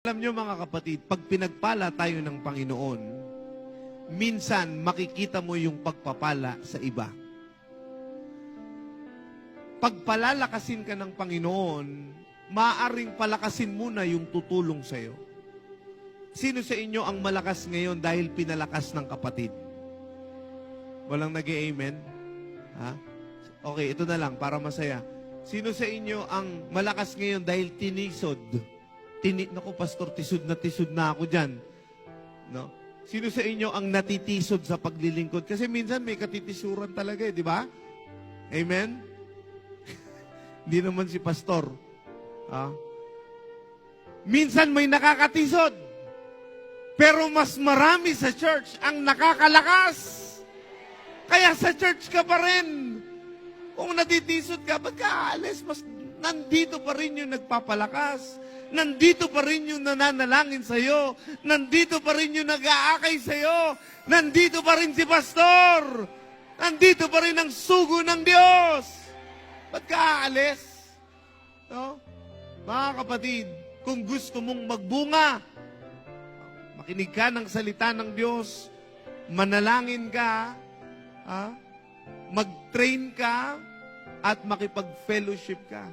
Alam nyo mga kapatid, pag pinagpala tayo ng Panginoon, minsan makikita mo yung pagpapala sa iba. Pag palalakasin ka ng Panginoon, maaring palakasin muna yung tutulong sa'yo. Sino sa inyo ang malakas ngayon dahil pinalakas ng kapatid? Walang nag amen Ha? Okay, ito na lang para masaya. Sino sa inyo ang malakas ngayon dahil tinisod? Tini Naku, pastor, tisod na tisod na ako dyan. No? Sino sa inyo ang natitisod sa paglilingkod? Kasi minsan may katitisuran talaga eh, di ba? Amen? Hindi naman si pastor. Ah. Minsan may nakakatisod. Pero mas marami sa church ang nakakalakas. Kaya sa church ka pa rin. Kung natitisod ka, ba't ka aalis? Mas nandito pa rin yung nagpapalakas. Nandito pa rin yung nananalangin sa'yo. Nandito pa rin yung nag-aakay sa'yo. Nandito pa rin si pastor. Nandito pa rin ang sugo ng Diyos. Ba't ka aalis? No? Mga kapatid, kung gusto mong magbunga, makinig ka ng salita ng Diyos, manalangin ka, ha? mag-train ka, at makipag-fellowship ka.